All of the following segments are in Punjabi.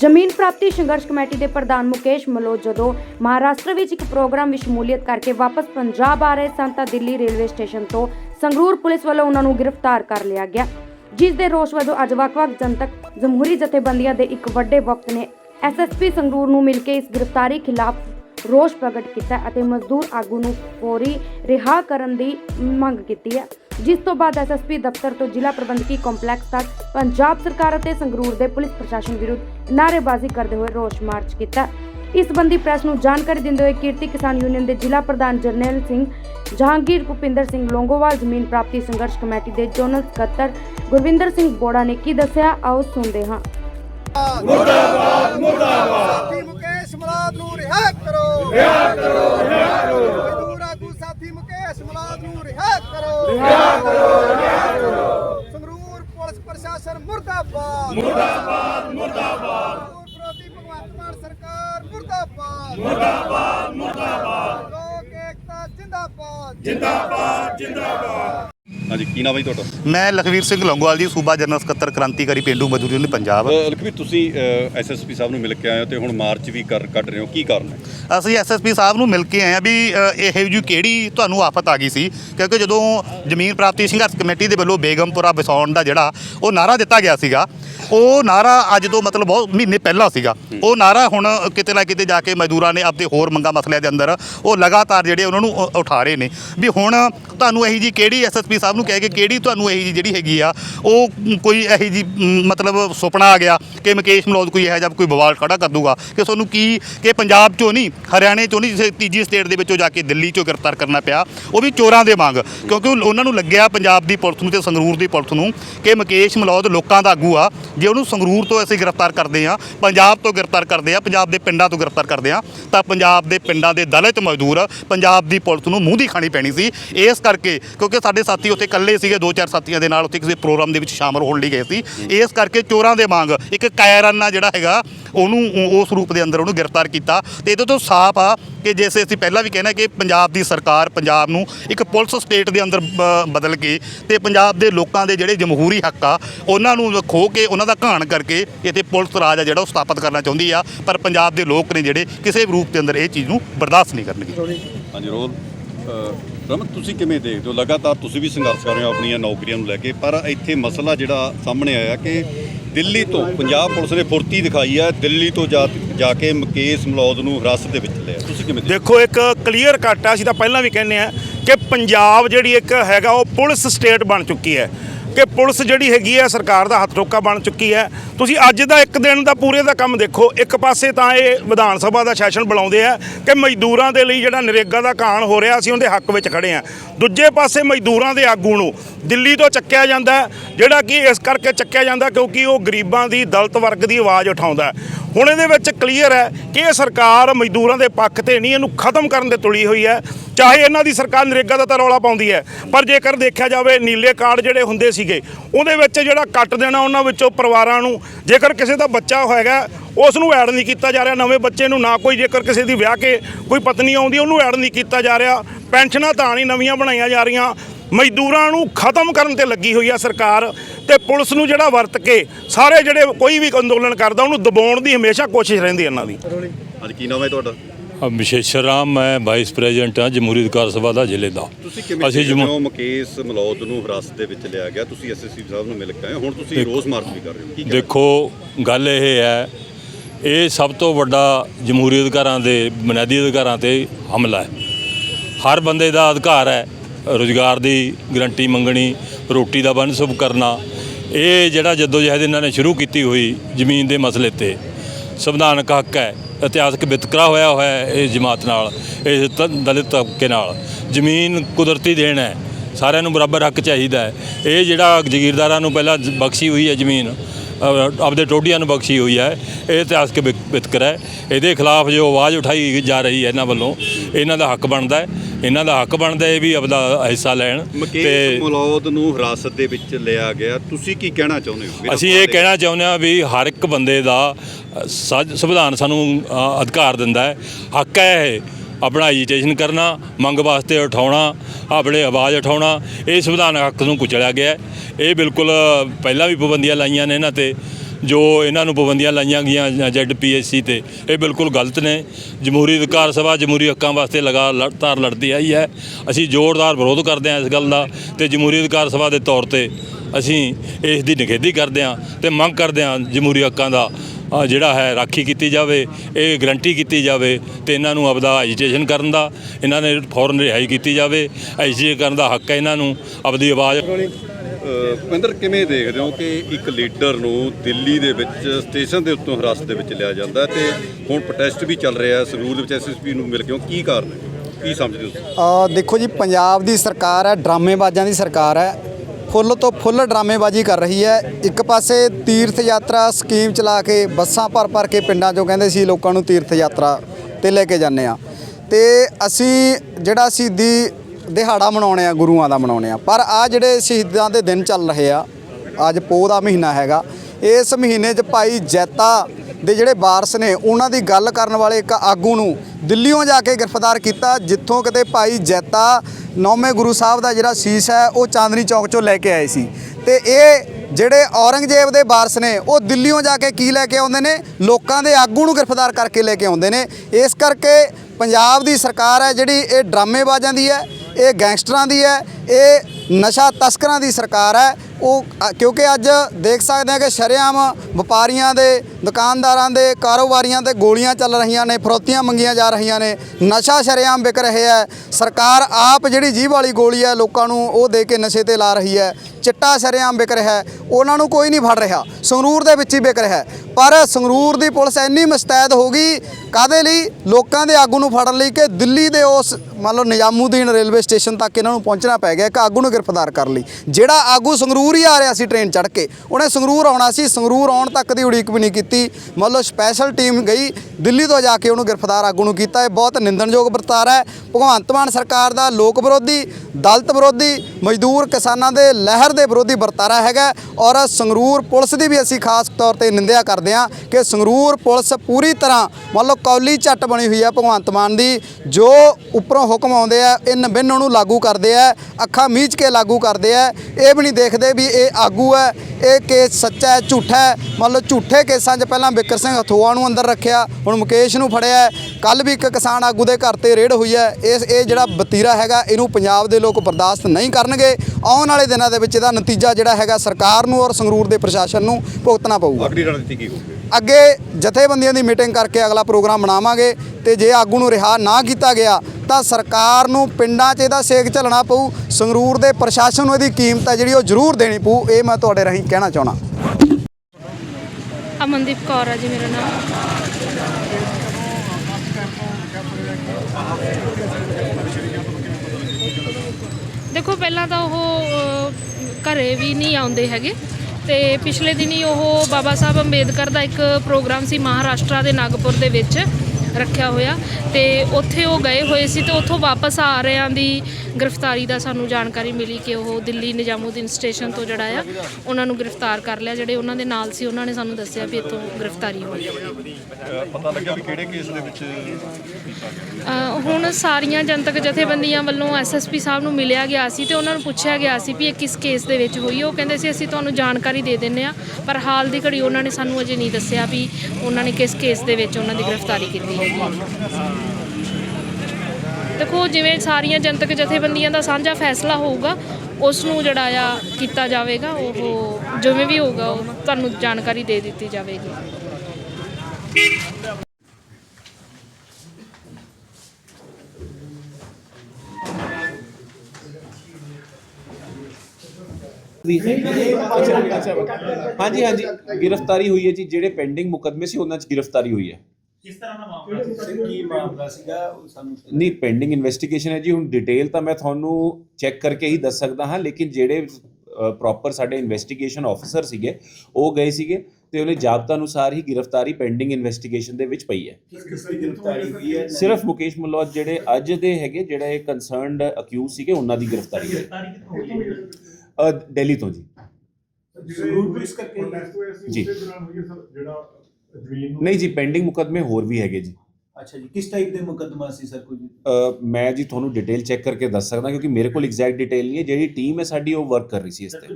ਜ਼ਮੀਨ ਪ੍ਰਾਪਤੀ ਸੰਘਰਸ਼ ਕਮੇਟੀ ਦੇ ਪ੍ਰਧਾਨ ਮੁਕੇਸ਼ ਮਲੋਜ ਜਦੋਂ ਮਹਾਰਾਸ਼ਟਰ ਵਿੱਚ ਇੱਕ ਪ੍ਰੋਗਰਾਮ ਵਿੱਚ ਸ਼ਮੂਲੀਅਤ ਕਰਕੇ ਵਾਪਸ ਪੰਜਾਬ ਆ ਰਹੇ ਸਨ ਤਾਂ ਦਿੱਲੀ ਰੇਲਵੇ ਸਟੇਸ਼ਨ ਤੋਂ ਸੰਗਰੂਰ ਪੁਲਿਸ ਵੱਲੋਂ ਉਹਨਾਂ ਨੂੰ ਗ੍ਰਿਫਤਾਰ ਕਰ ਲਿਆ ਗਿਆ। ਜਿਸ ਦੇ ਰੋਸ ਵਜੋਂ ਅੱਜ ਵੱਖ-ਵੱਖ ਜਨਤਕ ਜਮਹੂਰੀ ਜਥੇਬੰਦੀਆਂ ਦੇ ਇੱਕ ਵੱਡੇ ਵਫਦ ਨੇ ਐਸਐਸਪੀ ਸੰਗਰੂਰ ਨੂੰ ਮਿਲ ਕੇ ਇਸ ਗ੍ਰਿਫਤਾਰੀ ਖਿਲਾਫ ਰੋਸ ਪ੍ਰਗਟ ਕੀਤਾ ਅਤੇ ਮਜ਼ਦੂਰ ਆਗੂ ਨੂੰ ਫੌਰੀ ਰਿਹਾ ਕਰਨ ਦੀ ਮੰਗ ਕੀਤੀ ਹੈ। ਜਿਸ ਤੋਂ ਬਾਅਦ ਐਸਐਸਪੀ ਦਫ਼ਤਰ ਤੋਂ ਜ਼ਿਲ੍ਹਾ ਪ੍ਰਬੰਧਕੀ ਕੰਪਲੈਕਸ ਤੱਕ ਪੰਜਾਬ ਸਰਕਾਰ ਅਤੇ ਸੰਗਰੂਰ ਦੇ ਪੁਲਿਸ ਪ੍ਰਸ਼ਾਸਨ ਵਿਰੁੱਧ ਨਾਅਰੇਬਾਜ਼ੀ ਕਰਦੇ ਹੋਏ ਰੋਸ ਮਾਰਚ ਕੀਤਾ। ਇਸ ਸੰਬੰਧੀ ਪ੍ਰੈਸ ਨੂੰ ਜਾਣਕਾਰੀ ਦਿੰਦੇ ਹੋਏ ਕੀਰਤੀ ਕਿਸਾਨ ਯੂਨੀਅਨ ਦੇ ਜ਼ਿਲ੍ਹਾ ਪ੍ਰਧਾਨ ਜਰਨੈਲ ਸਿੰਘ ਜਹਾਂਗੀਰ ਭੁਪਿੰਦਰ ਸਿੰਘ ਲੋਂਗੋਵਾਲ ਜ਼ਮੀਨ ਪ੍ਰਾਪਤੀ ਸੰਘਰਸ਼ ਕਮੇਟੀ ਦੇ ਜਨਰਲ ਸਕੱਤਰ ਗੁਰਵਿੰਦਰ ਸਿੰਘ ਬੋੜਾ ਨੇ ਕੀ ਦੱਸਿਆ ਆਓ ਸੁਣਦੇ ਹਾਂ। ਸਾਥੀ ਮੁਕੇਸ਼ ਮਲਾਦ ਨੂੰ ਰਿਹਾ ਕਰੋ। ਰਿਹਾ ਕਰੋ ਰਿਹਾ ਕਰੋ ਮਜ਼ਦੂਰ ਆਗੂ ਸਾਥੀ ਮੁਕੇਸ਼ ਮਲਾਦ ਨੂੰ ਰਿਹਾ ਕਰੋ ਰਿਹਾ ਕਰੋ ਰਿਹਾ ਕਰੋ ਸੰਗਰੂਰ ਪੁਲਿਸ ਪ੍ਰਸ਼ਾਸਨ ਮੁਰਦਾਬਾਦ। ਮੁਰਦਾਬਾਦ ਮੁਰਦਾਬਾਦ। ਪ੍ਰਤੀ ਭਗਵੰਤ ਮਾਨ ਸਰਕਾਰ ਮੁਰਦਾਬਾਦ। ਮੁਰਦਾਬਾਦ ਮੁਰਦਾਬਾਦ। ਲੋਕ ਏਕਤਾ ਜਿੰਦਾਬਾਦ। ਹਾਂਜੀ ਕੀ ਨਾਮ ਹੈ ਜੀ ਤੁਹਾਡਾ? ਮੈਂ ਲਖਵੀਰ ਸਿੰਘ ਲੌਂਗੋਵਾਲ ਜੀ ਸੂਬਾ ਜਨਰਲ ਸਕੱਤਰ ਕ੍ਰਾਂਤੀਕਾਰੀ ਪੇਂਡੂ ਮਜ਼ਦੂਰ ਯੂਨੀਅਨ ਪੰਜਾਬ। ਲਖਵੀਰ ਤੁਸੀਂ ਐਸਐਸਪੀ ਸਾਹਿਬ ਨੂੰ ਮਿਲ ਕੇ ਆਏ ਹੋ ਤੇ ਹੁਣ ਮਾਰਚ ਵੀ ਕਰ ਕੱਢ ਰਹੇ ਹੋ। ਕੀ ਕਾਰਨ ਹੈ? ਅਸੀਂ ਐਸਐਸਪੀ ਸਾਹਿਬ ਨੂੰ ਮਿਲ ਕੇ ਆਏ ਆ ਵੀ ਇਹ ਜੀ ਕਿਹੜੀ ਤੁਹਾਨੂੰ ਆਫਤ ਆ ਗਈ ਸੀ? ਕਿਉਂਕਿ ਜਦੋਂ ਜ਼ਮੀਨ ਪ੍ਰਾਪਤੀ ਸੰਘਰਸ਼ ਕਮੇਟੀ ਦੇ ਵੱਲੋਂ ਬੇਗਮਪੁਰਾ ਵਸਾਉਣ ਦਾ ਜਿਹੜਾ ਉਹ ਨਾਰਾ ਦਿੱਤਾ ਗਿਆ ਸੀਗਾ ਉਹ ਨਾਰਾ ਅੱਜ ਤੋਂ ਮਤਲਬ ਬਹੁਤ ਮਹੀਨੇ ਪਹਿਲਾਂ ਸੀਗਾ। ਉਹ ਨਾਰਾ ਹੁਣ ਕਿਤੇ ਨਾ ਕਿਤੇ ਜਾ ਕੇ ਮਜ਼ਦੂਰਾਂ ਨੇ ਆਪਦੇ ਹੋਰ ਮੰਗਾਂ ਮਸਲਿਆਂ ਦੇ ਅੰਦਰ ਉਹ ਲਗਾਤਾਰ ਜਿਹੜੇ ਉਹਨਾਂ ਨੂੰ ਉਠਾ ਰਹੇ ਨੇ। ਵੀ ਹੁਣ ਤੁਹਾਨੂੰ ਇਹੀ ਜੀ ਕਿਹੜੀ ਐਸਐਸਪੀ ਸਾਹਿਬ ਨੂੰ ਕਹਿ ਕੇ ਕਿਹੜੀ ਤੁਹਾਨੂੰ ਇਹੀ ਜਿਹੀ ਜਿਹੜੀ ਹੈਗੀ ਆ, ਉਹ ਕੋਈ ਇਹੀ ਜੀ ਮਤਲਬ ਸੁਪਨਾ ਆ ਗਿਆ ਕਿ ਮੁਕੇਸ਼ ਮਲੌਦ ਕੋਈ ਇਹੋ ਜਿਹਾ ਕੋਈ ਬਵਾਲ ਖੜਾ ਕਰ ਦੂਗਾ, ਕਿ ਤੁਹਾਨੂੰ ਕੀ, ਕਿ ਪੰਜਾਬ ਚੋਂ ਨਹੀਂ, ਹਰਿਆਣੇ ਚੋਂ ਨਹੀਂ ਕਿਸੇ ਤੀਜੀ ਸਟੇਟ ਦੇ ਵਿੱਚੋਂ ਜਾ ਕੇ ਦਿੱਲੀ ਚੋਂ ਗ੍ਰਿਫਤਾਰ ਕਰਨਾ ਪਿਆ, ਉਹ ਵੀ ਚੋਰਾਂ ਦੇ ਮੰਗ ਕਿਉਂਕਿ ਉਹਨਾਂ ਨੂੰ ਲੱਗਿਆ ਪੰਜਾਬ ਦੀ ਪੁਲਿਸ ਨੂੰ ਤੇ ਸੰਗਰੂਰ ਦੀ ਪੁਲਿਸ ਨੂੰ ਕਿ ਮੁਕੇਸ਼ ਮਲੌਦ ਲੋਕਾਂ ਦਾ ਆਗੂ ਆ, ਜੇ ਉਹਨੂੰ ਸੰਗਰੂਰ ਤੋਂ ਅਸੀਂ ਗ੍ਰਿਫਤਾਰ ਕਰਦੇ ਆ ਪੰਜਾਬ ਤੋਂ ਗ੍ਰਿਫਤਾਰ ਕਰਦੇ ਆ ਪੰਜਾਬ ਦੇ ਪਿੰਡਾਂ ਤੋਂ ਗ੍ਰਿਫਤਾਰ ਕਰਦੇ ਆ ਤਾਂ ਪੰਜਾਬ ਦੇ ਪਿੰਡਾਂ ਦੇ ਦਲਿਤ ਮਜ਼ਦੂਰ ਪੰਜਾਬ ਦੀ ਪੁਲਿਸ ਨੂੰ ਮੂੰਹ ਦੀ ਖਾਣੀ ਪੈਣੀ ਸੀ, ਇਸ ਕਰਕੇ, ਕਿਉਂਕਿ ਸਾਡੇ ਸਾਥੀ ਉੱਥੇ ਇਕੱਲੇ ਸੀਗੇ ਦੋ ਚਾਰ ਸਾਥੀਆਂ ਦੇ ਨਾਲ ਉੱਥੇ ਕਿਸੇ ਪ੍ਰੋਗਰਾਮ ਦੇ ਵਿੱਚ ਸ਼ਾਮਲ ਹੋਣ ਲਈ ਗਏ ਸੀ। ਇਸ ਕਰਕੇ ਚੋਰਾਂ ਦੇ ਮੰਗ ਇੱਕ ਕਾਇਰਾਨਾ ਜਿਹੜਾ ਹੈਗਾ, ਉਹਨੂੰ ਉਸ ਰੂਪ ਦੇ ਅੰਦਰ ਉਹਨੂੰ ਗ੍ਰਿਫਤਾਰ ਕੀਤਾ। ਤੇ ਇਹਦੇ ਤੋਂ ਸਾਫ਼ ਆ ਕਿ ਜੈਸੇ ਅਸੀਂ ਪਹਿਲਾਂ ਵੀ ਕਹਿਣਾ ਕਿ ਪੰਜਾਬ ਦੀ ਸਰਕਾਰ ਪੰਜਾਬ ਨੂੰ ਇੱਕ ਪੁਲਿਸ ਸਟੇਟ ਦੇ ਅੰਦਰ ਬਦਲ ਕੇ ਤੇ ਪੰਜਾਬ ਦੇ ਲੋਕਾਂ ਦੇ ਜਿਹੜੇ ਜਮਹੂਰੀ ਹੱਕ ਆ, ਉਹਨਾਂ ਨੂੰ ਖੋ ਕੇ ਉਹਨਾਂ ਦਾ ਘਾਣ ਕਰਕੇ ਇੱਥੇ ਪੁਲਿਸ ਰਾਜ ਆ ਜਿਹੜਾ ਉਹ ਸਥਾਪਿਤ ਕਰਨਾ ਚਾਹੁੰਦੀ ਆ। ਪਰ ਪੰਜਾਬ ਦੇ ਲੋਕ ਨੇ ਜਿਹੜੇ ਕਿਸੇ ਵੀ ਰੂਪ ਦੇ ਅੰਦਰ ਇਹ ਚੀਜ਼ ਨੂੰ ਬਰਦਾਸ਼ਤ ਨਹੀਂ ਕਰਨਗੇ। ਹਾਂਜੀ ਰੋਲ ਰਮਨ, ਤੁਸੀਂ ਕਿਵੇਂ ਦੇਖਦੇ ਹੋ? ਲਗਾਤਾਰ ਤੁਸੀਂ ਵੀ ਸੰਘਰਸ਼ ਕਰ ਰਹੇ ਹੋ ਆਪਣੀਆਂ ਨੌਕਰੀਆਂ ਨੂੰ ਲੈ ਕੇ, ਪਰ ਇੱਥੇ ਮਸਲਾ ਜਿਹੜਾ ਸਾਹਮਣੇ ਆਇਆ ਕਿ ਦਿੱਲੀ ਤੋਂ ਪੰਜਾਬ ਪੁਲਿਸ ਨੇ ਫੁਰਤੀ ਦਿਖਾਈ ਹੈ ਦਿੱਲੀ ਤੋਂ ਜਾ ਜਾ ਕੇ ਮੁਕੇਸ਼ ਮਲੌਦ ਨੂੰ ਹਿਰਾਸਤ ਦੇ ਵਿੱਚ ਲਿਆ। ਤੁਸੀਂ ਕਿਵੇਂ ਦੇਖੋ, ਇੱਕ ਕਲੀਅਰ ਕੱਟ ਆ, ਅਸੀਂ ਤਾਂ ਪਹਿਲਾਂ ਵੀ ਕਹਿੰਦੇ ਆ ਕਿ ਪੰਜਾਬ ਜਿਹੜੀ ਇੱਕ ਹੈਗਾ, ਉਹ ਪੁਲਿਸ ਸਟੇਟ ਬਣ ਚੁੱਕੀ ਹੈ। ਕਿ ਪੁਲਿਸ ਜਿਹੜੀ ਹੈਗੀ ਹੈ ਸਰਕਾਰ ਦਾ ਹੱਥ ਰੋਕਾ ਬਣ ਚੁੱਕੀ ਹੈ। ਤੁਸੀਂ ਅੱਜ ਦਾ ਇੱਕ ਦਿਨ ਦਾ ਪੂਰੇ ਦਾ ਕੰਮ ਦੇਖੋ। ਇੱਕ ਪਾਸੇ ਤਾਂ ਇਹ ਵਿਧਾਨ ਸਭਾ ਦਾ ਸੈਸ਼ਨ ਬੁਲਾਉਂਦੇ ਆ ਕਿ ਮਜ਼ਦੂਰਾਂ ਦੇ ਲਈ ਜਿਹੜਾ ਨਰੇਗਾ ਦਾ ਕਾਣ ਹੋ ਰਿਹਾ, ਅਸੀਂ ਉਹਦੇ ਹੱਕ ਵਿੱਚ ਖੜੇ ਆ ਦੂਜੇ ਪਾਸੇ ਮਜ਼ਦੂਰਾਂ ਦੇ ਆਗੂ ਨੂੰ ਦਿੱਲੀ ਤੋਂ ਚੱਕਿਆ ਜਾਂਦਾ, ਜਿਹੜਾ ਕਿ ਇਸ ਕਰਕੇ ਚੱਕਿਆ ਜਾਂਦਾ ਕਿਉਂਕਿ ਉਹ ਗਰੀਬਾਂ ਦੀ ਦਲਤ ਵਰਗ ਦੀ ਆਵਾਜ਼ ਉਠਾਉਂਦਾ। ਹੁਣ ਇਹਦੇ ਵਿੱਚ ਕਲੀਅਰ ਹੈ ਕਿ ਇਹ ਸਰਕਾਰ ਮਜ਼ਦੂਰਾਂ ਦੇ ਪੱਖ ਤੇ ਨਹੀਂ, ਇਹਨੂੰ ਖਤਮ ਕਰਨ ਦੇ ਤੁਲੀ ਹੋਈ ਹੈ। ਚਾਹੇ ਇਹਨਾਂ ਦੀ ਸਰਕਾਰ ਨਰੇਗਾ ਦਾ ਤਾਂ ਰੌਲਾ ਪਾਉਂਦੀ ਹੈ, ਪਰ ਜੇਕਰ ਦੇਖਿਆ ਜਾਵੇ ਨੀਲੇ ਕਾਰਡ ਜਿਹੜੇ ਹੁੰਦੇ ਸੀਗੇ, ਉਹਦੇ ਵਿੱਚ ਜਿਹੜਾ ਕੱਟ ਦੇਣਾ ਉਹਨਾਂ ਵਿੱਚੋਂ ਪਰਿਵਾਰਾਂ ਨੂੰ, ਜੇਕਰ ਕਿਸੇ ਦਾ ਬੱਚਾ ਹੋਏਗਾ ਉਸ ਨੂੰ ਐਡ ਨਹੀਂ ਕੀਤਾ ਜਾ ਰਿਹਾ, ਨਵੇਂ ਬੱਚੇ ਨੂੰ ਨਾ ਕੋਈ ਜੇਕਰ ਕਿਸੇ ਦੀ ਵਿਆਹ ਕੇ ਕੋਈ ਪਤਨੀ ਆਉਂਦੀ, ਉਹਨੂੰ ਐਡ ਨਹੀਂ ਕੀਤਾ ਜਾ ਰਿਹਾ, ਪੈਨਸ਼ਨਾਂ ਤਾਂ ਨਹੀਂ ਨਵੀਆਂ ਬਣਾਈਆਂ ਜਾ ਰਹੀਆਂ ਮਜ਼ਦੂਰਾਂ ਨੂੰ ਖਤਮ ਕਰਨ ਤੇ ਲੱਗੀ ਹੋਈ ਆ ਸਰਕਾਰ ਤੇ ਪੁਲਿਸ ਨੂੰ ਜਿਹੜਾ ਵਰਤ ਕੇ ਸਾਰੇ ਜਿਹੜੇ ਕੋਈ ਵੀ ਅੰਦੋਲਨ ਕਰਦਾ ਉਹਨੂੰ ਦਬਾਉਣ ਦੀ ਹਮੇਸ਼ਾ ਕੋਸ਼ਿਸ਼ ਰਹਿੰਦੀ ਇਹਨਾਂ ਦੀ। ਅੱਜ ਕੀ ਨਾਮ ਹੈ ਤੁਹਾਡਾ? ਵਿਸ਼ੇਸ਼ਰ ਰਾਮ ਮੈਂ ਵਾਈਸ ਪ੍ਰੈਜ਼ੀਡੈਂਟ ਹਾਂ ਜਮਹੂਰੀ ਅਧਿਕਾਰ ਸਭਾ ਦਾ ਜ਼ਿਲ੍ਹੇ ਦਾ। ਤੁਸੀਂ ਕਿਵੇਂ ਅਸੀਂ ਹੋ ਮੁਕੇਸ਼ ਮਲੌਦ ਨੂੰ ਹਿਰਾਸਤ ਦੇ ਵਿੱਚ ਲਿਆ ਗਿਆ? ਤੁਸੀਂ ਐਸਐਸਪੀ ਸਾਹਿਬ ਨੂੰ ਮਿਲ ਕੇ ਆਏ ਹੁਣ ਤੁਸੀਂ ਰੋਜ਼ ਮਾਰਚ ਵੀ ਕਰ ਰਹੇ ਹੋ? ਦੇਖੋ ਗੱਲ ਇਹ ਹੈ ਇਹ ਸਭ ਤੋਂ ਵੱਡਾ ਜਮਹੂਰੀ ਅਧਿਕਾਰਾਂ ਦੇ ਬੁਨਿਆਦੀ ਅਧਿਕਾਰਾਂ ਤੇ ਹਮਲਾ ਹੈ। ਹਰ ਬੰਦੇ ਦਾ ਅਧਿਕਾਰ ਹੈ। ਰੋਜ਼ਗਾਰ ਦੀ ਗਰੰਟੀ ਮੰਗਣੀ, ਰੋਟੀ ਦਾ ਬੰਨ ਬੰਨਸੁਬ ਕਰਨਾ, ਇਹ ਜਿਹੜਾ ਜਦੋਜਹਿਦ ਇਹਨਾਂ ਨੇ ਸ਼ੁਰੂ ਕੀਤੀ ਹੋਈ ਜ਼ਮੀਨ ਦੇ ਮਸਲੇ ਤੇ, ਸੰਵਿਧਾਨਕ ਹੱਕ ਹੈ, ਇਤਿਹਾਸਕ ਵਿਤਕਰਾ ਹੋਇਆ ਹੋਇਆ ਹੈ ਇਸ ਜਮਾਤ ਨਾਲ ਇਸ ਦਲਿਤ ਤਬਕੇ ਨਾਲ, ਜ਼ਮੀਨ ਕੁਦਰਤੀ ਦੇਣ ਹੈ, ਸਾਰਿਆਂ ਨੂੰ ਬਰਾਬਰ ਹੱਕ ਚਾਹੀਦਾ ਹੈ, ਇਹ ਜਿਹੜਾ ਜ਼ਗੀਰਦਾਰਾਂ ਨੂੰ ਪਹਿਲਾਂ ਬਖਸ਼ੀ ਹੋਈ ਹੈ ਜ਼ਮੀਨ ਆਪਦੇ ਟੋਡੀਆਂ ਨੂੰ ਬਖਸ਼ੀ ਹੋਈ ਹੈ ਇਹ ਇਤਿਹਾਸਕ ਵਿਤਕਰਾ ਹੈ। ਇਹਦੇ ਖਿਲਾਫ ਜੋ ਆਵਾਜ਼ ਉਠਾਈ ਜਾ ਰਹੀ ਹੈ ਇਹਨਾਂ ਵੱਲੋਂ ਇਹਨਾਂ ਦਾ ਹੱਕ ਬਣਦਾ ਹੈ। ਇਹਨਾਂ ਦਾ ਹੱਕ ਬਣਦਾ ਹੈ ਵੀ ਆਪਦਾ ਹਿੱਸਾ ਲੈਣ ਮੁਕੇਸ਼ ਮਲੌਦ ਨੂੰ ਹਿਰਾਸਤ ਦੇ ਵਿੱਚ ਲਿਆ ਗਿਆ। ਤੁਸੀਂ ਕੀ ਕਹਿਣਾ ਚਾਹੁੰਦੇ ਹੋ? ਅਸੀਂ ਇਹ ਕਹਿਣਾ ਚਾਹੁੰਦੇ ਹਾਂ ਵੀ ਹਰ ਇੱਕ ਬੰਦੇ ਦਾ ਸੰਵਿਧਾਨ ਸਾਨੂੰ ਅਧਿਕਾਰ ਦਿੰਦਾ ਹੈ। ਹੱਕ ਹੈ ਇਹ। ਆਪਣਾ ਐਜੀਟੇਸ਼ਨ ਕਰਨਾ, ਮੰਗ ਵਾਸਤੇ ਉਠਾਉਣਾ ਆਪਣੇ ਆਵਾਜ਼ ਉਠਾਉਣਾ, ਇਹ ਸੰਵਿਧਾਨ ਹੱਕ ਨੂੰ ਕੁਚਲਿਆ ਗਿਆ ਇਹ ਬਿਲਕੁਲ ਪਹਿਲਾਂ ਵੀ ਪਾਬੰਦੀਆਂ ਲਾਈਆਂ ਨੇ ਇਹਨਾਂ ਤੇ, ਜੋ ਇਹਨਾਂ ਨੂੰ ਪਾਬੰਦੀਆਂ ਲਾਈਆਂ ਗਈਆਂ ਜ਼ੈਡ ਪੀਐਸਸੀ ਤੇ, ਇਹ ਬਿਲਕੁਲ ਗਲਤ ਨੇ। ਜਮਹੂਰੀ ਅਧਿਕਾਰ ਸਭਾ ਜਮਹੂਰੀ ਹੱਕਾਂ ਵਾਸਤੇ ਲਗਾ, ਲੜਤਾਰ ਲੜਦੀ ਆਈ ਹੈ। ਅਸੀਂ ਜ਼ੋਰਦਾਰ ਵਿਰੋਧ ਕਰਦੇ ਹਾਂ ਇਸ ਗੱਲ ਦਾ ਤੇ ਜਮਹੂਰੀ ਅਧਿਕਾਰ ਸਭਾ ਦੇ ਤੌਰ ਤੇ ਅਸੀਂ ਇਸ ਦੀ ਨਿਖੇਧੀ ਕਰਦੇ ਹਾਂ ਤੇ ਮੰਗ ਕਰਦੇ ਹਾਂ ਜਮਹੂਰੀ ਹੱਕਾਂ ਦਾ ਜਿਹੜਾ ਹੈ ਰਾਖੀ ਕੀਤੀ ਜਾਵੇ ਇਹ ਗਰੰਟੀ ਕੀਤੀ ਜਾਵੇ ਤੇ ਇਹਨਾਂ ਨੂੰ ਆਪਦਾ ਐਜੀਟੇਸ਼ਨ ਕਰਨ ਦਾ ਇਹਨਾਂ ਨੇ ਫੌਰਨ ਰਿਹਾਈ ਕੀਤੀ ਜਾਵੇ ਐਜੀਟੇਸ਼ਨ ਕਰਨ ਦਾ ਹੱਕ ਹੈ ਇਹਨਾਂ ਨੂੰ ਆਪਦੀ ਆਵਾਜ਼ ਪਿੰਦਰ ਕਿਵੇਂ ਦੇਖਦੇ ਹੋ ਕਿ ਇੱਕ ਲੀਡਰ ਨੂੰ ਦਿੱਲੀ ਦੇ ਵਿੱਚ ਸਟੇਸ਼ਨ ਦੇ ਉੱਤੋਂ ਹਿਰਾਸਤ ਦੇ ਵਿੱਚ ਲਿਆ ਜਾਂਦਾ ਤੇ ਹੁਣ ਪ੍ਰੋਟੈਸਟ ਵੀ ਚੱਲ ਰਿਹਾ ਹੈ ਸੰਗਰੂਰ ਦੇ ਵਿੱਚ ਐਸਐਸਪੀ ਨੂੰ ਮਿਲ ਕੇ ਉਹ ਕੀ ਕਾਰਨ ਹੈ ਕੀ ਸਮਝਦੇ ਹੋ ਤੁਸੀਂ? ਆ ਦੇਖੋ ਜੀ ਪੰਜਾਬ ਦੀ ਸਰਕਾਰ ਹੈ ਡਰਾਮੇਬਾਜ਼ਾਂ ਦੀ ਸਰਕਾਰ ਹੈ ਫੁੱਲ ਤੋਂ ਫੁੱਲ ਡਰਾਮੇਬਾਜ਼ੀ ਕਰ ਰਹੀ ਹੈ। ਇੱਕ ਪਾਸੇ ਤੀਰਥ ਯਾਤਰਾ ਸਕੀਮ ਚਲਾ ਕੇ ਬੱਸਾਂ ਭਰ ਭਰ ਕੇ ਪਿੰਡਾਂ 'ਚੋਂ ਕਹਿੰਦੇ ਸੀ ਲੋਕਾਂ ਨੂੰ ਤੀਰਥ ਯਾਤਰਾ ਤੇ ਲੈ ਕੇ ਜਾਂਦੇ ਆ ਤੇ ਅਸੀਂ ਜਿਹੜਾ ਸ਼ਹੀਦੀ ਦਿਹਾੜਾ ਮਨਾਉਣੇ ਆ ਗੁਰੂਆਂ ਦਾ ਮਨਾਉਣੇ ਆ ਪਰ ਆ ਜਿਹੜੇ ਸ਼ਹੀਦਾਂ ਦੇ ਦਿਨ ਚੱਲ ਰਹੇ ਆ, ਅੱਜ ਪੋਹ ਦਾ ਮਹੀਨਾ ਹੈਗਾ, ਇਸ ਮਹੀਨੇ 'ਚ ਭਾਈ ਜੈਤਾ ਦੇ ਜਿਹੜੇ ਵਾਰਸ ਨੇ, ਉਹਨਾਂ ਦੀ ਗੱਲ ਕਰਨ ਵਾਲੇ ਇੱਕ ਆਗੂ ਨੂੰ ਦਿੱਲੀੋਂ ਜਾ ਕੇ ਗ੍ਰਿਫਤਾਰ ਕੀਤਾ, ਜਿੱਥੋਂ ਕਿਤੇ ਭਾਈ ਜੈਤਾ ਨੌਵੇਂ ਗੁਰੂ ਸਾਹਿਬ ਦਾ ਜਿਹੜਾ ਸੀਸ ਹੈ, ਉਹ ਚਾਂਦਨੀ ਚੌਕ 'ਚੋਂ ਲੈ ਕੇ ਆਏ ਸੀ। ਤੇ ਇਹ ਜਿਹੜੇ ਔਰੰਗਜ਼ੇਬ ਦੇ ਵਾਰਸ ਨੇ, ਉਹ ਦਿੱਲੀੋਂ ਜਾ ਕੇ ਕੀ ਲੈ ਕੇ ਆਉਂਦੇ ਨੇ? ਲੋਕਾਂ ਦੇ ਆਗੂ ਨੂੰ ਗ੍ਰਿਫਤਾਰ ਕਰਕੇ ਲੈ ਕੇ ਆਉਂਦੇ ਨੇ। ਇਸ ਕਰਕੇ ਪੰਜਾਬ ਦੀ ਸਰਕਾਰ ਹੈ ਜਿਹੜੀ, ਇਹ ਡਰਾਮੇਬਾਜ਼ਾਂ ਦੀ ਹੈ, ਇਹ ਗੈਂਗਸਟਰਾਂ ਦੀ ਹੈ, ਇਹ ਨਸ਼ਾ ਤਸਕਰਾਂ ਦੀ ਸਰਕਾਰ ਹੈ। ਉਹ ਅ, ਕਿਉਂਕਿ ਅੱਜ ਦੇਖ ਸਕਦੇ ਹਾਂ ਕਿ ਸ਼ਰੇਆਮ ਵਪਾਰੀਆਂ ਦੇ ਦੁਕਾਨਦਾਰਾਂ ਦੇ ਕਾਰੋਬਾਰੀਆਂ ਤੇ ਗੋਲੀਆਂ ਚੱਲ ਰਹੀਆਂ ਨੇ ਫਰੋਤੀਆਂ ਮੰਗੀਆਂ ਜਾ ਰਹੀਆਂ ਨੇ ਨਸ਼ਾ ਸ਼ਰੇਆਮ ਵਿਕ ਰਿਹਾ ਹੈ। ਸਰਕਾਰ ਆਪ ਜਿਹੜੀ ਜੀਭ ਵਾਲੀ ਗੋਲੀ ਹੈ ਲੋਕਾਂ ਨੂੰ ਉਹ ਦੇ ਕੇ ਨਸ਼ੇ ਤੇ ਲਾ ਰਹੀ ਹੈ। ਚਿੱਟਾ ਸ਼ਰੇਆਮ ਵਿਕ ਰਿਹਾ ਹੈ। ਉਹਨਾਂ ਨੂੰ ਕੋਈ ਨਹੀਂ ਫੜ ਰਿਹਾ। ਸੰਗਰੂਰ ਦੇ ਵਿੱਚ ਹੀ ਵਿਕ ਰਿਹਾ ਹੈ। ਪਰ ਸੰਗਰੂਰ ਦੀ ਪੁਲਿਸ ਇੰਨੀ ਮੁਸਤੈਦ ਹੋ ਗਈ ਕਾਦੇ ਲਈ? ਲੋਕਾਂ ਦੇ ਆਗੂ ਨੂੰ ਫੜਨ ਲਈ ਕਿ ਦਿੱਲੀ ਦੇ ਉਸ ਮੰਨ ਲਓ ਨਿਜ਼ਾਮੂਦੀਨ ਰੇਲਵੇ ਸਟੇਸ਼ਨ ਤੱਕ ਇਹਨਾਂ ਨੂੰ ਪਹੁੰਚਣਾ ਪੈ ਗਿਆ, ਇੱਕ ਆਗੂ ਨੂੰ ਗ੍ਰਿਫਤਾਰ ਕਰ ਲਈ। ਜਿਹੜਾ ਆਗੂ ਸੰਗਰੂਰ ਹੀ ਆ ਰਿਹਾ ਸੀ ਟ੍ਰੇਨ ਚੜ੍ਹ ਕੇ, ਉਹਨੇ ਸੰਗਰੂਰ ਆਉਣਾ ਸੀ, ਸੰਗਰੂਰ ਆਉਣ ਤੱਕ ਦੀ ਉਡੀਕ ਵੀ ਨਹੀਂ ਕੀਤੀ। ਮੰਨ ਲਓ ਸਪੈਸ਼ਲ ਟੀਮ ਗਈ, ਦਿੱਲੀ ਤੋਂ ਜਾ ਕੇ ਉਹਨੂੰ ਗ੍ਰਿਫਤਾਰ ਆਗੂ ਨੂੰ ਕੀਤਾ। ਇਹ ਬਹੁਤ ਨਿੰਦਣਯੋਗ ਵਰਤਾਰਾ ਹੈ। ਭਗਵੰਤ ਮਾਨ ਸਰਕਾਰ ਦਾ ਲੋਕ ਵਿਰੋਧੀ, ਦਲਤ ਵਿਰੋਧੀ, ਮਜ਼ਦੂਰ ਕਿਸਾਨਾਂ ਦੇ ਲਹਿਰ ਦੇ ਵਿਰੋਧੀ ਵਰਤਾਰਾ ਹੈਗਾ ਔਰ ਸੰਗਰੂਰ ਪੁਲਿਸ ਦੀ ਵੀ ਅਸੀਂ ਖਾਸ ਤੌਰ ਤੇ ਨਿੰਦਿਆ ਕਰਦੇ ਹਾਂ ਕਿ ਸੰਗਰੂਰ ਪੁਲਿਸ ਪੂਰੀ ਤਰ੍ਹਾਂ ਮੰਨ ਲਓ ਕੌਲੀ ਝੱਟ ਬਣੀ ਹੋਈ ਹੈ ਭਗਵੰਤ ਮਾਨ ਦੀ, ਜੋ ਉੱਪਰੋਂ ਹੁਕਮ ਆਉਂਦੇ ਆ, ਇਹ ਨਵਿੰਨ ਨੂੰ ਲਾਗੂ ਕਰਦੇ ਆ, ਅੱਖਾਂ ਮੀਚ ਕੇ ਲਾਗੂ ਕਰਦੇ ਆ। ਇਹ ਵੀ ਨਹੀਂ ਦੇਖਦੇ ਵੀ ਇਹ ਆਗੂ ਹੈ ਇਹ ਕੇਸ ਸੱਚਾ ਹੈ, ਝੂਠਾ ਹੈ। ਮੰਨ ਲਓ ਝੂਠੇ ਕੇਸਾਂ 'ਚ ਪਹਿਲਾਂ ਬਿਕਰ ਸਿੰਘ ਹਥੋਆ ਨੂੰ ਅੰਦਰ ਰੱਖਿਆ, ਹੁਣ ਮੁਕੇਸ਼ ਨੂੰ ਫੜਿਆ ਕੱਲ ਵੀ ਇੱਕ ਕਿਸਾਨ ਆਗੂ ਦੇ ਘਰ ਤੇ ਰੇਡ ਹੋਈ ਹੈ। ਇਸ ਇਹ ਜਿਹੜਾ ਬਤੀਰਾ ਹੈਗਾ, ਇਹਨੂੰ ਪੰਜਾਬ ਦੇ ਲੋਕ ਬਰਦਾਸ਼ਤ ਨਹੀਂ ਕਰਨਗੇ। ਆਉਣ ਵਾਲੇ ਦਿਨਾਂ ਦੇ ਵਿੱਚ ਇਹਦਾ ਨਤੀਜਾ ਜਿਹੜਾ ਹੈਗਾ ਸਰਕਾਰ ਨੂੰ ਔਰ ਸੰਗਰੂਰ ਦੇ ਪ੍ਰਸ਼ਾਸਨ ਨੂੰ ਭੁਗਤਣਾ ਪਊਗਾ। ਅਗਲੀ ਰਣਨੀਤੀ ਕੀ ਹੋਊਗੀ? ਅੱਗੇ ਜਥੇਬੰਦੀਆਂ ਦੀ ਮੀਟਿੰਗ ਕਰਕੇ ਅਗਲਾ ਪ੍ਰੋਗਰਾਮ ਬਣਾਵਾਂਗੇ ਤੇ ਜੇ ਆਗੂ ਨੂੰ ਰਿਹਾ ਨਾ ਕੀਤਾ ਗਿਆ ਤਾਂ ਸਰਕਾਰ ਨੂੰ ਪਿੰਡਾਂ 'ਚ ਇਹਦਾ ਸੇਕ ਝੱਲਣਾ ਪਊ, ਸੰਗਰੂਰ ਦੇ ਪ੍ਰਸ਼ਾਸਨ ਨੂੰ ਇਹਦੀ ਕੀਮਤ ਹੈ ਜਿਹੜੀ ਉਹ ਜ਼ਰੂਰ ਦੇਣੀ ਪਊ, ਇਹ ਮੈਂ ਤੁਹਾਡੇ ਰਾਹੀਂ ਕਹਿਣਾ ਚਾਹਣਾ ਅਮਨਦੀਪ ਕੌਰ ਹੈ ਜੀ ਮੇਰਾ ਨਾਮ। ਦੇਖੋ, ਪਹਿਲਾਂ ਤਾਂ ਉਹ ਘਰੇ ਵੀ ਨਹੀਂ ਆਉਂਦੇ ਹੈਗੇ। ਤੇ ਪਿਛਲੇ ਦਿਨੀ ਉਹ ਬਾਬਾ ਸਾਹਿਬ ਅੰਬੇਦਕਰ ਦਾ ਇੱਕ ਪ੍ਰੋਗਰਾਮ ਸੀ ਮਹਾਰਾਸ਼ਟਰ ਦੇ ਨਾਗਪੁਰ ਦੇ ਵਿੱਚ। ਰੱਖਿਆ ਹੋਇਆ ਤੇ ਉੱਥੇ ਉਹ ਗਏ ਹੋਏ ਸੀ ਤੇ ਉੱਥੋਂ ਵਾਪਸ ਆ ਰਿਆਂ ਦੀ ਗ੍ਰਿਫਤਾਰੀ ਦਾ ਸਾਨੂੰ ਜਾਣਕਾਰੀ ਮਿਲੀ ਕਿ ਉਹ ਦਿੱਲੀ ਨਿਜ਼ਾਮੂਦੀਨ ਸਟੇਸ਼ਨ ਤੋਂ ਜਿਹੜਾ ਆ ਉਹਨਾਂ ਨੂੰ ਗ੍ਰਿਫਤਾਰ ਕਰ ਲਿਆ ਜਿਹੜੇ ਉਹਨਾਂ ਦੇ ਨਾਲ ਸੀ ਉਹਨਾਂ ਨੇ ਸਾਨੂੰ ਦੱਸਿਆ ਵੀ ਇੱਥੋਂ ਗ੍ਰਿਫਤਾਰੀ ਹੋਈ। ਪਤਾ ਲੱਗਿਆ ਵੀ ਕਿਹੜੇ ਕੇਸ ਦੇ ਵਿੱਚ ਹੁਣ ਸਾਰੀਆਂ ਜਨਤਕ ਜਥੇਬੰਦੀਆਂ ਵੱਲੋਂ ਐਸਐਸਪੀ ਸਾਹਿਬ ਨੂੰ ਮਿਲਿਆ ਗਿਆ ਸੀ ਤੇ ਉਹਨਾਂ ਨੂੰ ਪੁੱਛਿਆ ਗਿਆ ਸੀ ਵੀ ਇਹ ਕਿਸ ਕੇਸ ਦੇ ਵਿੱਚ ਹੋਈ ਉਹ ਕਹਿੰਦੇ ਸੀ ਅਸੀਂ ਤੁਹਾਨੂੰ ਜਾਣਕਾਰੀ ਦੇ ਦਿੰਨੇ ਆ ਪਰ ਹਾਲ ਦੀ ਘੜੀ ਉਹਨਾਂ ਨੇ ਸਾਨੂੰ ਅਜੇ ਨਹੀਂ ਦੱਸਿਆ ਵੀ ਉਹਨਾਂ ਨੇ ਕਿਸ ਕੇਸ ਦੇ ਵਿੱਚ ਉਹਨਾਂ ਦੀ ਗ੍ਰਿਫਤਾਰੀ ਕੀਤੀ ਦੇਖੋ, ਜਿਵੇਂ ਸਾਰੀਆਂ ਜਨਤਕ ਜਥੇਬੰਦੀਆਂ ਦਾ ਸਾਂਝਾ ਫੈਸਲਾ ਹੋਊਗਾ ਉਸ ਨੂੰ ਜਿਹੜਾ ਆ ਕੀਤਾ ਜਾਵੇਗਾ, ਉਹ ਜਿਵੇਂ ਵੀ ਹੋਊਗਾ, ਉਹ ਤੁਹਾਨੂੰ ਜਾਣਕਾਰੀ ਦੇ ਦਿੱਤੀ ਜਾਵੇਗੀ। ਹਾਂਜੀ ਹਾਂਜੀ। ਗ੍ਰਿਫਤਾਰੀ ਹੋਈ ਹੈ ਜੀ, ਜਿਹੜੇ ਪੈਂਡਿੰਗ ਮੁਕਦਮੇ ਸੀ, ਉਹਨਾਂ 'ਚ ਗ੍ਰਿਫਤਾਰੀ ਹੋਈ ਹੈ। ਕੀ ਮਾਮਲਾ ਸੀਗਾ? ਉਹ ਸਾਨੂੰ ਨਹੀਂ ਪੈਂਡਿੰਗ ਇਨਵੈਸਟੀਗੇਸ਼ਨ ਹੈ ਜੀ ਹੁਣ ਡਿਟੇਲ ਤਾਂ ਮੈਂ ਤੁਹਾਨੂੰ ਚੈੱਕ ਕਰਕੇ ਹੀ ਦੱਸ ਸਕਦਾ ਹਾਂ ਲੇਕਿਨ ਜਿਹੜੇ ਪ੍ਰੋਪਰ ਸਾਡੇ ਇਨਵੈਸਟੀਗੇਸ਼ਨ ਆਫੀਸਰ ਸੀਗੇ ਉਹ ਗਏ ਸੀਗੇ ਤੇ ਉਹਨੇ ਜਾਬਤਾ ਅਨੁਸਾਰ ਹੀ ਗ੍ਰਿਫਤਾਰੀ ਪੈਂਡਿੰਗ ਇਨਵੈਸਟੀਗੇਸ਼ਨ ਦੇ ਵਿੱਚ ਪਈ ਹੈ। ਕਿਸ ਕਿਸ ਦੀ ਹੈ? ਸਿਰਫ ਮੁਕੇਸ਼ ਮਲਹੋਤ ਜਿਹੜੇ ਅੱਜ ਦੇ ਹੈਗੇ ਜਿਹੜੇ ਕਨਸਰਨਡ ਅਕਿਊਜ਼ ਸੀਗੇ ਉਹਨਾਂ ਦੀ ਗ੍ਰਿਫਤਾਰੀ ਹੋਈ ਅ, ਦਿੱਲੀ ਤੋਂ ਜੀ। ਜ਼ਰੂਰ। ਪੁਲਿਸ ਕਰਕੇ ਜੀ। ਨਹੀਂ ਜੀ ਪੈਂਡਿੰਗ ਮੁਕਦਮੇ ਹੋਰ ਵੀ ਹੈਗੇ ਜੀ। ਅੱਛਾ ਜੀ ਕਿਸ ਟਾਈਪ ਦੇ ਮੁਕੱਦਮਾ ਸੀ ਸਰ ਕੋਈ? ਮੈਂ ਜੀ ਤੁਹਾਨੂੰ ਡਿਟੇਲ ਚੈੱਕ ਕਰਕੇ ਦੱਸ ਸਕਦਾ ਕਿਉਂਕਿ ਮੇਰੇ ਕੋਲ ਐਗਜ਼ੈਕਟ ਡਿਟੇਲ ਨਹੀਂ ਹੈ। ਜਿਹੜੀ ਟੀਮ ਹੈ ਸਾਡੀ ਉਹ ਵਰਕ ਕਰ ਰਹੀ ਸੀ ਇਸ ਤੇ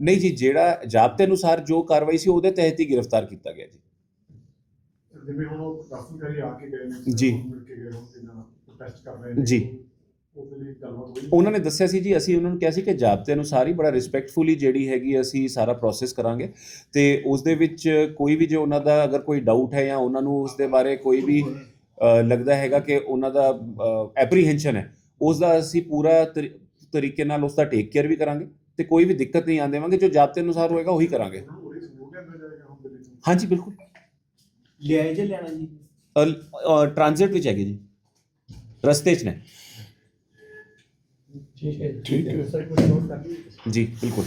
ਨਹੀਂ ਜੀ ਜਿਹੜਾ ਜਾਬਤੇ ਅਨੁਸਾਰ ਜੋ ਕਾਰਵਾਈ ਸੀ ਉਹਦੇ ਤਹਿਤ ਹੀ ਗ੍ਰਿਫਤਾਰ ਕੀਤਾ ਗਿਆ ਜੀ। ਜਿਵੇਂ ਹੁਣ ਉਹ ਦਸਤਨ ਕਰੀ ਆ ਕੇ ਗਏ ਨੇ ਜੀ। ਮਿਲ ਕੇ ਗਏ ਹੁਣ ਜਿੰਨਾ ਟੈਸਟ ਕਰ ਰਹੇ ਨੇ। ਜੀ। ਉਹਦੇ ਲਈ ਗੱਲਬਾਤ ਹੋਈ ਉਹਨਾਂ ਨੇ ਦੱਸਿਆ ਸੀ ਜੀ ਅਸੀਂ ਉਹਨਾਂ ਨੂੰ ਕਿਹਾ ਸੀ ਕਿ ਜਾਬਤੇ ਅਨੁਸਾਰ ਹੀ ਬੜਾ ਰਿਸਪੈਕਟਫੁਲੀ ਜਿਹੜੀ ਹੈਗੀ ਅਸੀਂ ਸਾਰਾ ਪ੍ਰੋਸੈਸ ਕਰਾਂਗੇ। ਤੇ ਉਸ ਦੇ ਵਿੱਚ ਕੋਈ ਵੀ ਜੋ ਉਹਨਾਂ ਦਾ ਅਗਰ ਕੋਈ ਡਾਊਟ ਹੈ ਜਾਂ ਉਹਨਾਂ ਨੂੰ ਉਸ ਦੇ ਬਾਰੇ ਕੋਈ ਵੀ ਅ, ਲੱਗਦਾ ਹੈਗਾ ਕਿ ਉਹਨਾਂ ਦਾ ਐਪਰੀਹੈਂਸ਼ਨ ਹੈ ਉਸ ਦਾ ਅਸੀਂ ਪੂਰਾ ਤਰੀ- ਤਰੀਕੇ ਨਾਲ ਉਸ ਦਾ ਟੇਕ ਕੇਅਰ ਵੀ ਕਰਾਂਗੇ ਤੇ ਕੋਈ ਵੀ ਦਿੱਕਤ ਨਹੀਂ ਆਉਣ ਦੇਵਾਂਗੇ ਜੋ ਜਾਬਤੇ ਅਨੁਸਾਰ ਹੋਏਗਾ ਉਹੀ ਕਰਾਂਗੇ। ਜਾਏਗਾ ਹੁਣ ਹਾਂਜੀ ਬਿਲਕੁਲ। ਲਿਆਏ ਜੇ ਲੈਣਾ ਜੀ? ਟ੍ਰਾਂਜ਼ਿਟ ਵਿੱਚ ਹੈਗੇ ਜੀ। ਰਸਤੇ 'ਚ ਨੇ। ਠੀਕ ਹੈ ਸਰ ਜੀ ਬਿਲਕੁਲ।